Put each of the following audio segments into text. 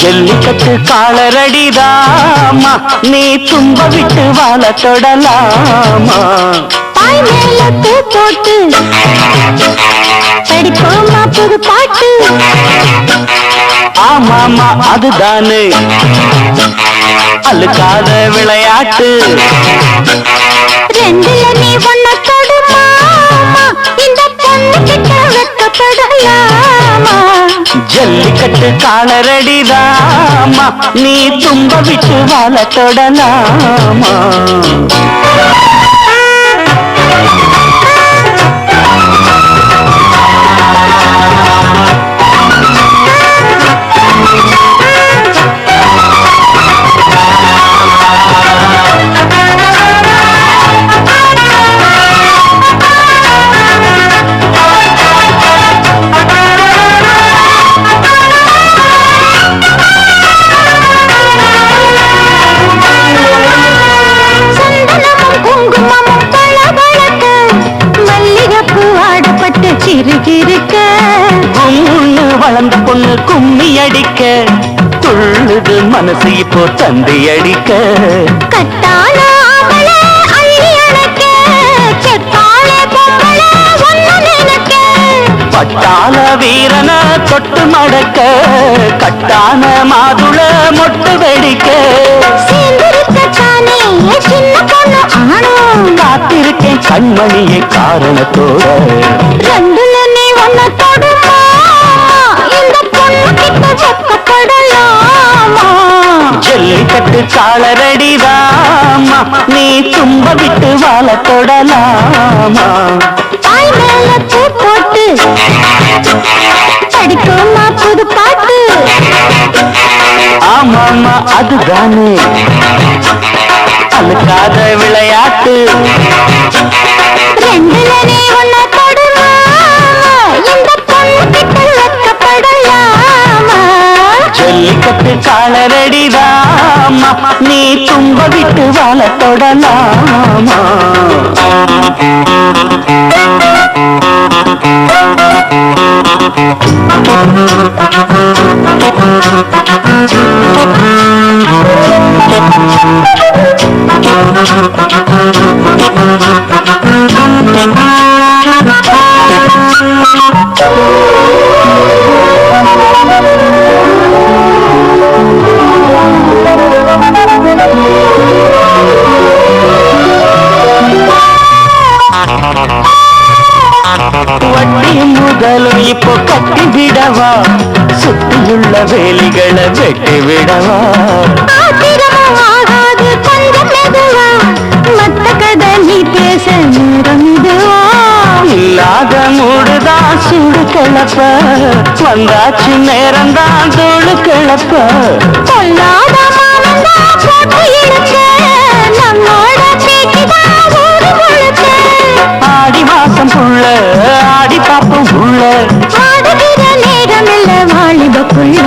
ஜல்லிக்கட்டு காலரடிதாமா? நீ தும்ப விட்டு வாழ தொடலாமா? தாய் மேல பூ போட்டு படிப்போமா புது பாட்டு? ஆமாமா அதுதானே. அழுக்காத விளையாட்டு. ரெண்டுல நீ ஒன்ன தொடுமா? இந்த பொண்ணு கிட்ட வெக்கப்படலாமா ஜல்லிக்கட்டு காலரடிதாமா நீ தும்ப விட்டு வாழ தொடலாமா மனசு இப்போ தந்தி அடிக்க. பட்டாள வீரன தொட்டு மடக்க கட்டான மாதுள மொட்டு வெடிக்க. காத்திருக்கேன் கண்மணியை காரணத்தோட. ஜல்லிக்கட்டு காலரடிதாமா நீ தும்ப விட்டு வாழ தொடலாமா? தாய் மேல பூ போட்டு படிப்போமா புது பாட்டு? ஆமாமா அதுதானே. அழுக்காத விளையாட்டு. ரெண்டுல நீ ஒன்ன தொடுமா இந்த பொண்ணு கிட்ட வெக்கப்படலாமா ஜல்லிக்கட்டு காலரடிதாமா நீ தும்ப விட்டு வட்டி முதலும் இப்போ கட்டி விடவா? சுத்தியுள்ள வேலிகளை வெட்டி விடவா? நேரம் இல்லாத மூடுதான் சூடு கிளப்ப வந்தாச்சு நேரம்தான் தூளு கிளப்ப பொல்லாத மானந்தா போட்டு இழுக்க நம்மோட ஆடி புள்ள ஆடி பாப்பம் உள்ள. ஆடுகிற நேரம் இல்ல வாலிபக்குள்ள.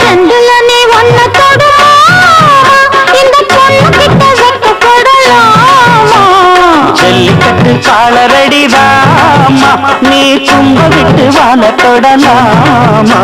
ரெண்டுல நீ ஒன்ன தொடுமா? இந்த பொண்ணு கிட்ட வெக்கப்படலாமா ஜல்லிக்கட்டு காலரடிதாமா நீ தும்ப விட்டு வாழ தொடலாமா?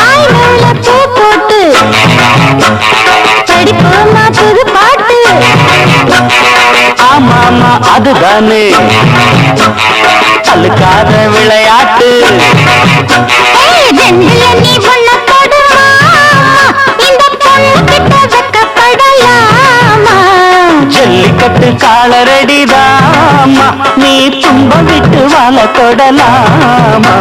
தாய் மேல பூ போட்டு படிப்போமா புது பாட்டு. ஆமாமா அதுதானே. அழுக்காத விளையாட்டு. ஜல்லிக்கட்டு காலரடிதாமா நீ தும்ப விட்டு வாழ தொடலாமா?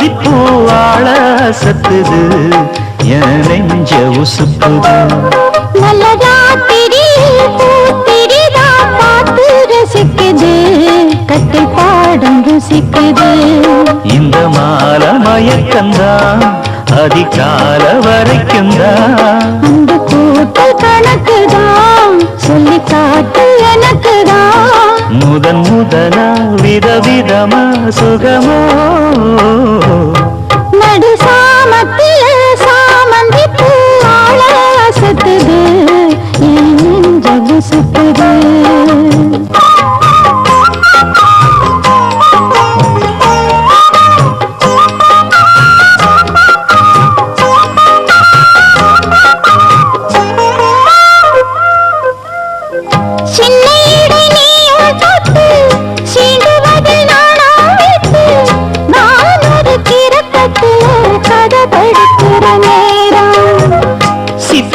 சாமந்தி பூவாழ சத்துது என் நெஞ்ச உசுப்புது நல்ல ராத்திரி பூத்திரிதா பார்த்து ரசிக்குது கட்டு பாடம் ருசிக்குது. இந்த மால மயக்கந்தான் அதிகால வரைக்கும் அந்த கூட்டல் கணக்குதான் சொல்லி காட்டு எனக்குதான் முதன் முதலா விதவிதமா சுகமோ நடு சாமத்தில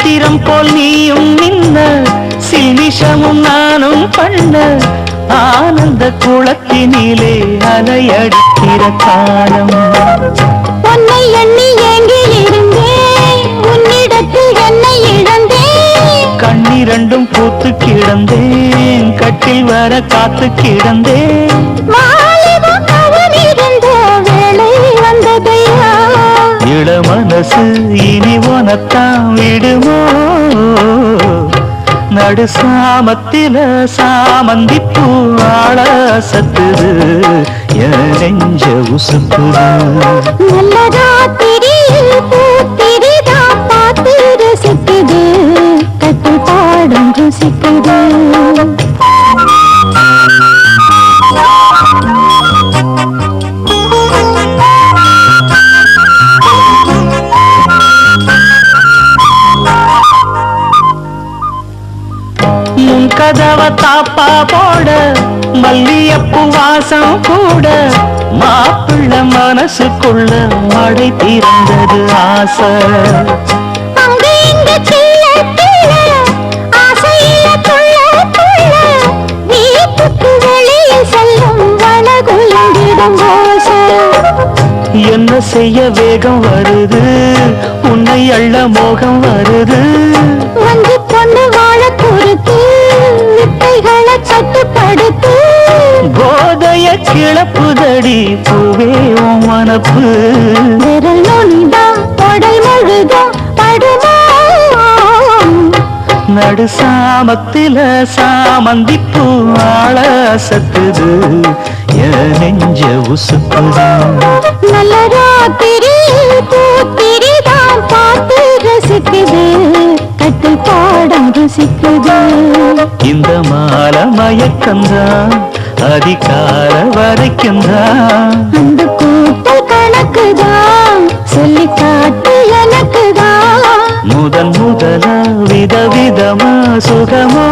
சித்திரம் போல் நீயும் நின்ன சில்மிஷமும் நானும் பண்ண ஆனந்த குளத்தினிலே அலையடிக்கிற காலம். உன்னை எண்ணி ஏங்கி இருந்தேன் உன்னிடத்தில் என்னை இழந்தேன். கண்ணிரண்டும் பூத்து கிடந்தேன் கட்டில் வர காத்து கிடந்தேன். வாலிபம் கவனிருந்த வேளை இள மனசு இனி உனத்தான் விடுமோ? நடு சாமத்தில சாமந்தி பூவாழ சத்துது என் நெஞ்ச உசுப்புது நல்லதா ராத்திரியில் பார்த்து ரசிக்குது கட்டு பாடம் ருசிக்குது. கதவ தாப்பா போட மல்லியப்பு வாசம் கூட. மாப்பிள்ள மனசுக்குள்ள மழை திறந்தது ஆசை. என்ன செய்ய வேகம் வருது? உன்னை அள்ள மோகம் வருது? வந்து பொறுத்து வித்தைகளை கட்டுப்படுத்து. போதைய கிளப்புதடி பூவே மனப்பு. விரல் நுனிதான் உடல் முழுதும் படுமா நடு சாமத்தில சாமந்தி பூவாழ சத்துது என் நெஞ்ச உசுப்புது. நல்ல ராத்திரி பூத்திரிதான் ருசிக்குது இந்த மால மயக்கந்தான் அதிகால வரைக்கும் தான் அந்த கூட்டல் கணக்குதான் சொல்லி காட்டு எனக்குதான் முதன் முதலா விதவிதமா சுகமோ?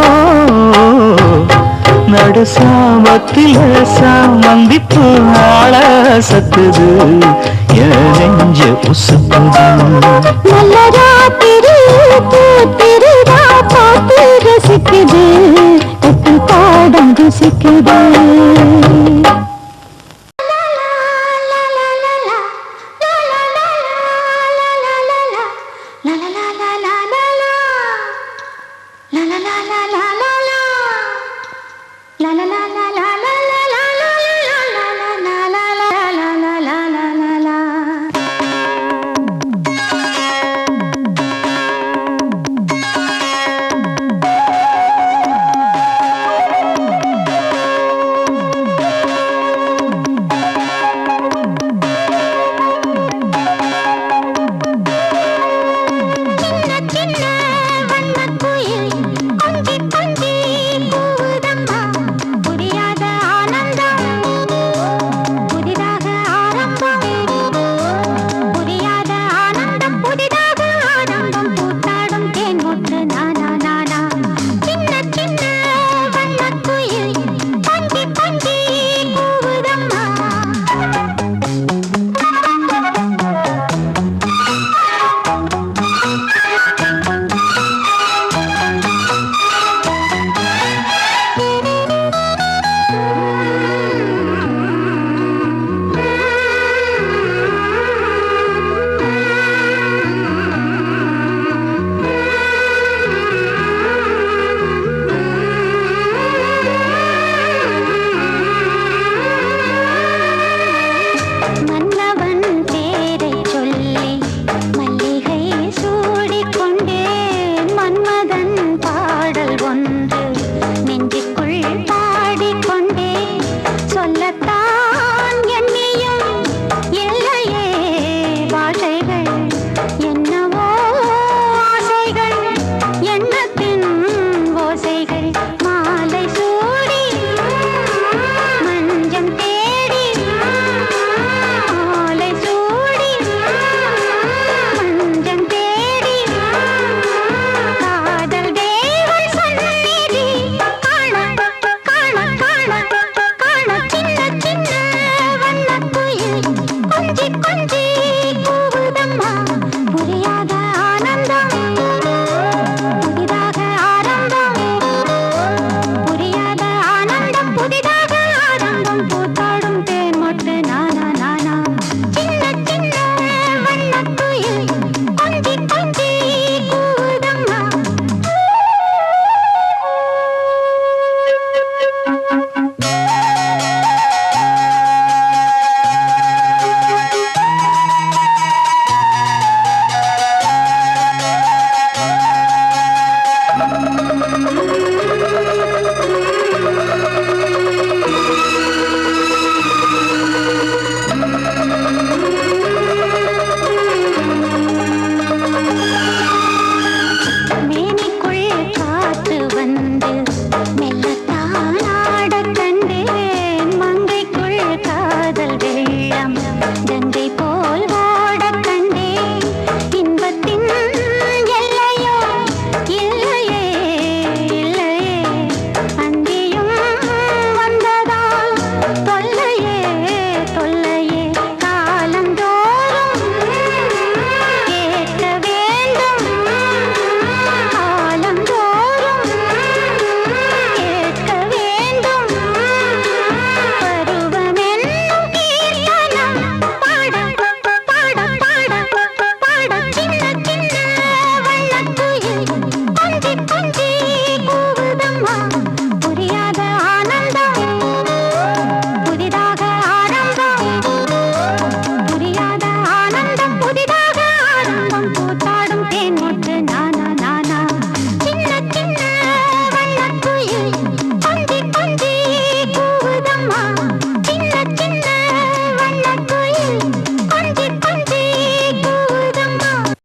நடு சாமத்தில சாமந்திப்பு ஆள சத்துது நெஞ்ச உசுப்புது நல்ல ராத்திரி பூத்திரிதான் பார்த்து ரசிக்குது பாடம் ருசிக்குது. and be